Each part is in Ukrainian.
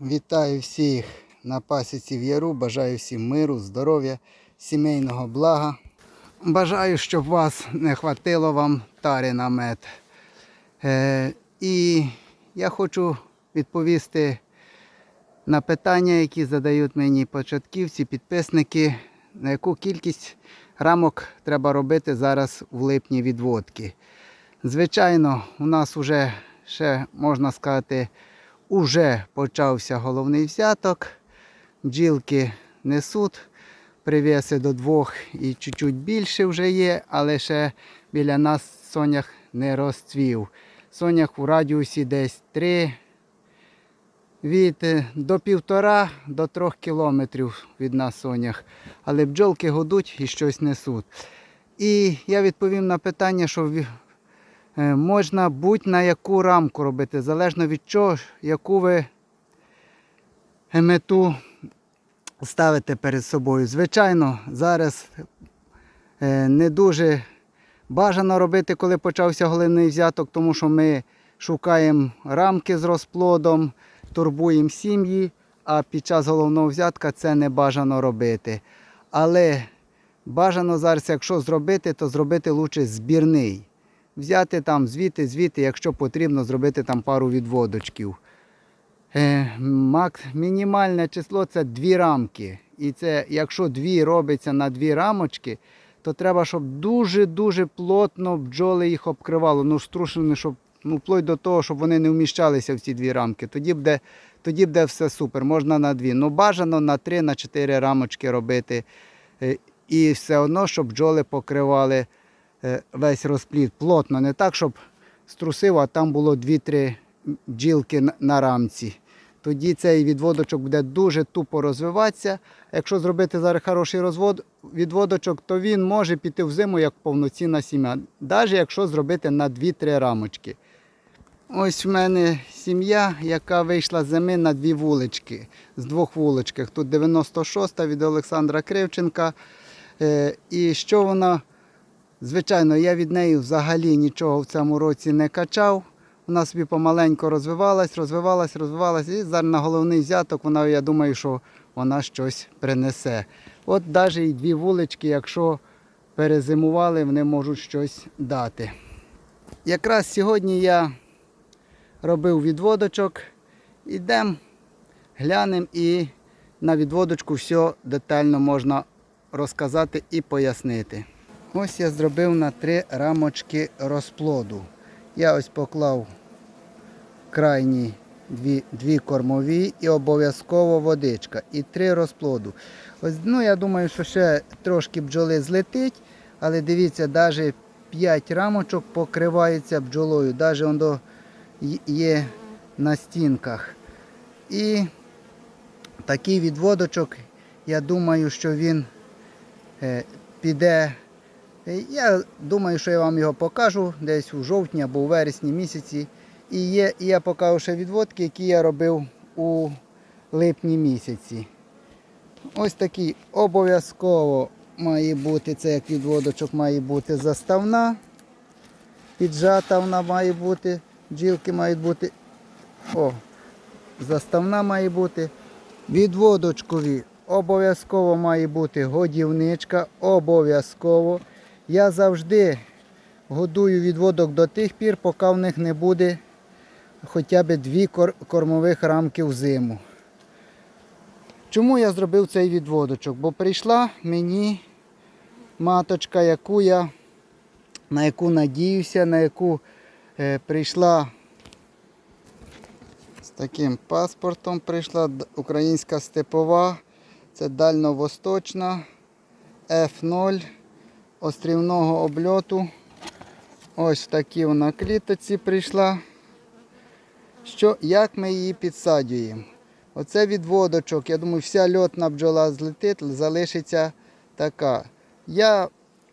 Вітаю всіх на пасіці в Яру. Бажаю всім миру, здоров'я, сімейного блага. Бажаю, щоб вас не хватило вам тари на мед. Е, і я хочу відповісти на питання, які задають мені початківці, підписники, на яку кількість рамок треба робити зараз в липні відводки. Звичайно, у нас вже ще можна сказати, уже почався головний взяток. Бджілки несуть, привіси до двох і чуть-чуть більше вже є, але ще біля нас сонях не розцвів. Сонях у радіусі десь 3 від до півтора до трьох кілометрів від нас сонях. Але бджолки годуть і щось несуть. І я відповім на питання, що можна будь-на яку рамку робити, залежно від чого, яку ви е, мету ставите перед собою. Звичайно, зараз е, не дуже бажано робити, коли почався головний взяток, тому що ми шукаємо рамки з розплодом, турбуємо сім'ї, а під час головного взятка це не бажано робити. Але бажано зараз, якщо зробити, то зробити лучше збірний. Взяти там звідти, звідти, якщо потрібно, зробити там пару відводочків. Е, мак, мінімальне число це дві рамки. І це, якщо дві робиться на дві рамочки, то треба, щоб дуже-дуже плотно бджоли їх обкривало. Ну, струшені, щоб ну, вплоть до того, щоб вони не вміщалися в ці дві рамки. Тоді буде, тоді буде все супер. Можна на дві. Ну бажано на три, на чотири рамочки робити. Е, І все одно, щоб бджоли покривали весь розплід плотно. Не так, щоб струсив, а там було 2-3 бджілки на- на рамці. Тоді цей відводочок буде дуже тупо розвиватися. Якщо зробити зараз хороший розвод, відводочок, то він може піти в зиму як повноцінна сім'я, навіть якщо зробити на 2-3 рамочки. Ось в мене сім'я, яка вийшла з зими на дві вулички, з двох вуличках. Тут 96-та від Олександра Кривченка. Е, І що вона, звичайно, я від неї взагалі нічого в цьому році не качав. Вона собі помаленько розвивалась, розвивалась, розвивалась. І зараз на головний взяток вона, я думаю, що вона щось принесе. От навіть і дві вулички, якщо перезимували, вони можуть щось дати. Якраз сьогодні я робив відводочок. Ідемо, глянемо і на відводочку все детально можна розказати і пояснити. Ось я зробив на три рамочки розплоду. Я ось поклав крайні дві, дві кормові і обов'язково водичка. І три розплоду. Ось, ну, я думаю, що ще трошки бджоли злетить, але дивіться, навіть 5 рамочок покривається бджолою, навіть воно є на стінках. І такий відводочок, я думаю, що він е, піде. Е, Я думаю, що я вам його покажу десь у жовтні або у вересні місяці. І є, і я покажу ще відводки, які я робив у липні місяці. Ось такий обов'язково має бути, це як відводочок має бути заставна. Піджата вона має бути, бджілки мають бути. О, заставна має бути. Відводочкові обов'язково має бути годівничка, обов'язково. Я завжди годую відводок до тих пір, поки в них не буде хоча б дві кормових рамки в зиму. Чому я зробив цей відводочок? Бо прийшла мені маточка, яку я, на яку надіюся, на яку е, прийшла з таким паспортом прийшла українська степова, це дальньовосточна F0 острівного обльоту. Ось в такій вона клітоці прийшла. Що, як ми її підсаджуємо? Оце відводочок. Я думаю, вся льотна бджола злетить, залишиться така. Я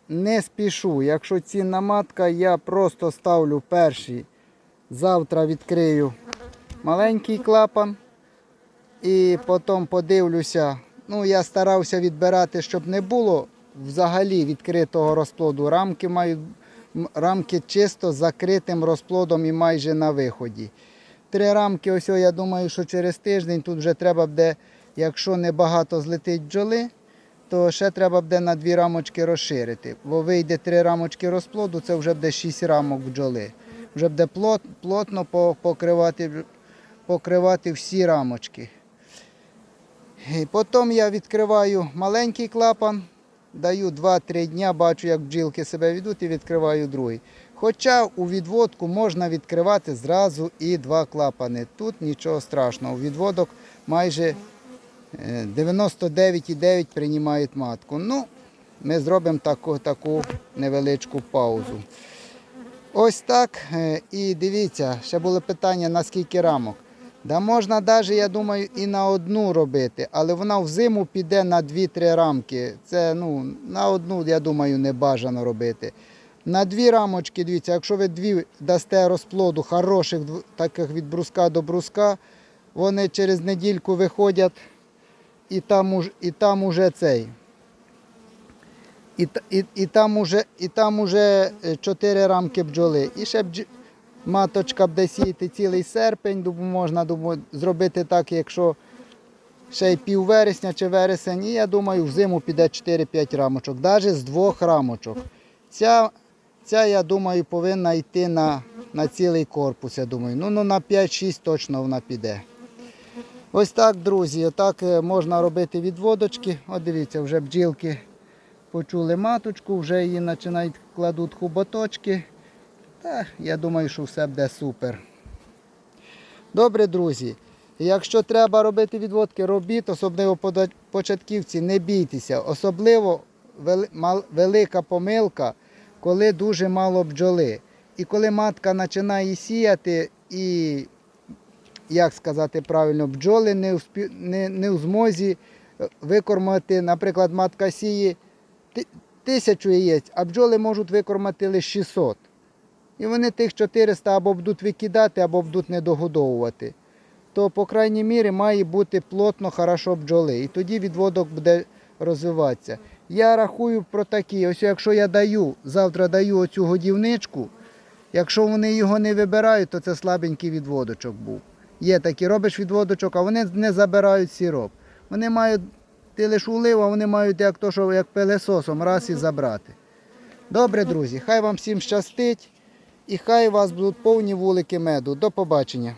не спішу. Якщо цінна матка, я просто ставлю перший. Завтра відкрию маленький клапан. І потім подивлюся. Ну, я старався відбирати, щоб не було взагалі відкритого розплоду. Рамки мають рамки чисто закритим розплодом і майже на виході. три рамки, ось я думаю, що через тиждень тут вже треба буде, якщо не багато злетить бджоли, то ще треба буде на дві рамочки розширити. Бо вийде три рамочки розплоду, це вже буде шість рамок бджоли. Вже буде плот, плотно покривати, покривати всі рамочки. І Потім я відкриваю маленький клапан, даю 2-3 дня, бачу, як бджілки себе ведуть і відкриваю другий. Хоча у відводку можна відкривати зразу і два клапани. Тут нічого страшного. У відводок майже е, 99,9 приймають матку. Ну, ми зробимо таку, таку невеличку паузу. Ось так. Е, І дивіться, ще було питання, на скільки рамок. Да можна навіть, я думаю, і на одну робити, але вона взиму піде на 2-3 рамки. Це ну, на одну, я думаю, не бажано робити. На дві рамочки, дивіться, якщо ви дві дасте розплоду хороших, таких від бруска до бруска, вони через недільку виходять і там, і там уже цей. І, і, і, там уже, і там уже е, чотири рамки бджоли. І ще бдж... маточка буде сіяти цілий серпень, можна думаю, зробити так, якщо ще й пів вересня чи вересень. І я думаю, взиму піде 4-5 рамочок, навіть з двох рамочок. Ця, ця я думаю, повинна йти на, на цілий корпус. Я думаю. Ну, ну на 5-6 точно вона піде. Ось так, друзі, отак е, можна робити відводочки. От дивіться, вже бджілки почули маточку, вже її починають кладуть хуботочки. Та я думаю, що все буде супер. Добре, друзі. Якщо треба робити відводки, робіть, особливо початківці, не бійтеся. Особливо велика помилка, коли дуже мало бджоли. І коли матка починає сіяти і, як сказати правильно, бджоли не, успі... не, не в змозі е, викормити, наприклад, матка сіє ти- тисячу яєць, а бджоли можуть викормити лише 600. І вони тих 400 або будуть викидати, або будуть не догодовувати. То, по крайній мірі, має бути плотно, хорошо бджоли. І тоді відводок буде розвиватися. Я рахую про такі, ось якщо я даю, завтра даю оцю годівничку, якщо вони його не вибирають, то це слабенький відводочок був. Є такі, робиш відводочок, а вони не забирають сироп. Вони мають, ти лиш улив, а вони мають як то, що як пилесосом раз і забрати. Добре, друзі, хай вам всім щастить і хай у вас будуть повні вулики меду. До побачення.